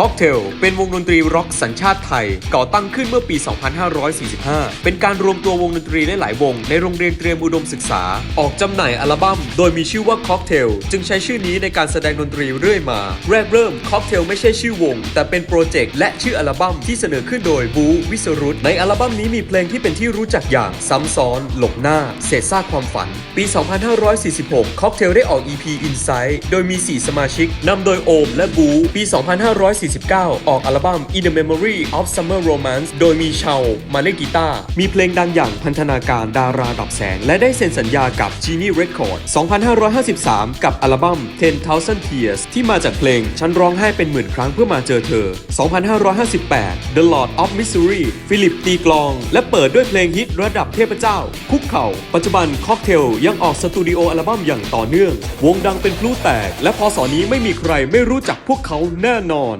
Cocktail เป็นวงดนตรีร็อกสัญชาติไทย ก่อตั้งขึ้นเมื่อปี 2545 เป็นการรวมตัววงดนตรีหลาย ๆ วง ในโรงเรียนเตรียมอุดมศึกษา ออกจำหน่ายอัลบั้ม โดยมีชื่อว่า Cocktail จึงใช้ชื่อนี้ในการแสดงดนตรีเรื่อยมา แรกเริ่ม Cocktail ไม่ใช่ชื่อวง แต่เป็นโปรเจกต์และชื่ออัลบั้มที่เสนอขึ้นโดยบูวิสรุตในอัลบั้มนี้มีเพลงที่เป็นที่รู้จักอย่างซ้ำซ้อน หลบหน้า เศษซากความฝัน ปี 2546 Cocktail ได้ออก EP Insight โดยมี 4 สมาชิกนำโดยโอมและบูปี 254 49 ออกอัลบั้ม In the Memory of Summer Romance โดยมีชาวมาเล่นกีตาร์ มีเพลงดังอย่างพันธนาการดาราดับแสง และได้เซ็นสัญญากับ Genie Record 2553 กับอัลบั้ม 10,000 Tears ที่มาจากเพลง ฉันร้องไห้เป็นหมื่นครั้งเพื่อมาเจอเธอ 2558 The Lord of Mystery ฟิลิปตีกลอง และเปิดด้วยเพลงฮิตระดับเทพเจ้า คุกเข่า ปัจจุบัน Cocktail ยังออกสตูดิโออัลบั้มอย่างต่อเนื่อง วงดังเป็นพลุแตก และพอสอนี้ไม่มีใครไม่รู้จักพวกเขาแน่นอน